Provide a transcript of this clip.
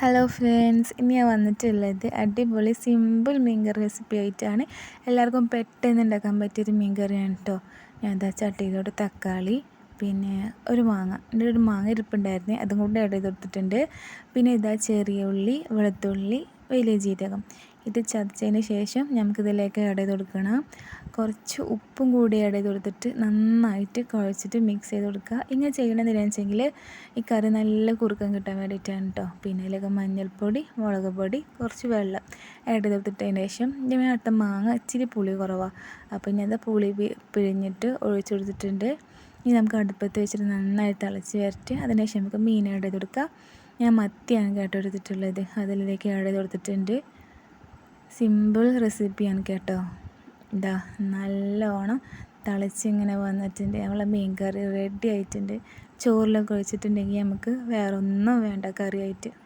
Hello friends ഇനി ഞാൻ വന്നിട്ടുള്ളത് അടിപൊളി സിമ്പിൾ മീൻകറി റെസിപ്പി ആയിട്ടാണ്. എല്ലാവർക്കും പെട്ടെന്ന് ഉണ്ടാക്കാൻ പറ്റിയൊരു മീൻകറിയാണ് കേട്ടോ ഞാൻ എന്താ ചട്ടിയിലോട്ട് തക്കാളി പിന്നെ ഒരു മാങ്ങ. എന്റെ ഒരു മാങ്ങ ഇരിപ്പുണ്ടായിരുന്നു. അതും കൂടി ആഡ് ചെയ്ത് കൊടുത്തിട്ടുണ്ട്. പിന്നെ ഇതാ ചെറിയ ഉള്ളി വെളുത്തുള്ളി വലിയ ജീരകം. ഇത് ചതച്ചതിന് ശേഷം നമുക്കിതിലേക്ക് ആഡ് ചെയ്ത് കൊടുക്കണം. കുറച്ച് ഉപ്പും കൂടി ആഡ് ചെയ്ത് കൊടുത്തിട്ട് നന്നായിട്ട് കുഴച്ചിട്ട് മിക്സ് ചെയ്ത് കൊടുക്കുക ഇങ്ങനെ ചെയ്യണമെന്ന് വെച്ചെങ്കിൽ ഈ കറി നല്ല കുറുക്കം കിട്ടാൻ വേണ്ടിയിട്ടാണ് കേട്ടോ പിന്നെ അതിലേക്ക് മഞ്ഞൾപ്പൊടി മുളക് പൊടി കുറച്ച് വെള്ളം ആഡ് ചെയ്ത് കൊടുത്തിട്ടതിന് ശേഷം ഞാൻ അടുത്ത മാങ്ങ ഇച്ചിരി പുളി കുറവാണ് അപ്പോൾ ഞാൻ അത് പുളി പിഴിഞ്ഞിട്ട് ഒഴിച്ചു കൊടുത്തിട്ടുണ്ട്. ഇനി നമുക്ക് അടുപ്പത്ത് വെച്ചിട്ട് നന്നായി തിളച്ച് വരട്ട്. അതിനുശേഷം നമുക്ക് മീൻ ആഡ് ചെയ്ത് കൊടുക്കുക ഞാൻ മത്തിയാണ് കേട്ടോ എടുത്തിട്ടുള്ളത്. അതിലേക്ക് ആഡ് ചെയ്ത് കൊടുത്തിട്ടുണ്ട്. സിമ്പിൾ റെസിപ്പിയാണ് കേട്ടോ. ഇതാ നല്ലോണം തിളച്ചിങ്ങനെ വന്നിട്ടുണ്ട്. നമ്മളെ മീൻ കറി റെഡി ആയിട്ടുണ്ട്. ചോറിലൊക്കെ ഒഴിച്ചിട്ടുണ്ടെങ്കിൽ നമുക്ക് വേറൊന്നും വേണ്ട കറിയായിട്ട്.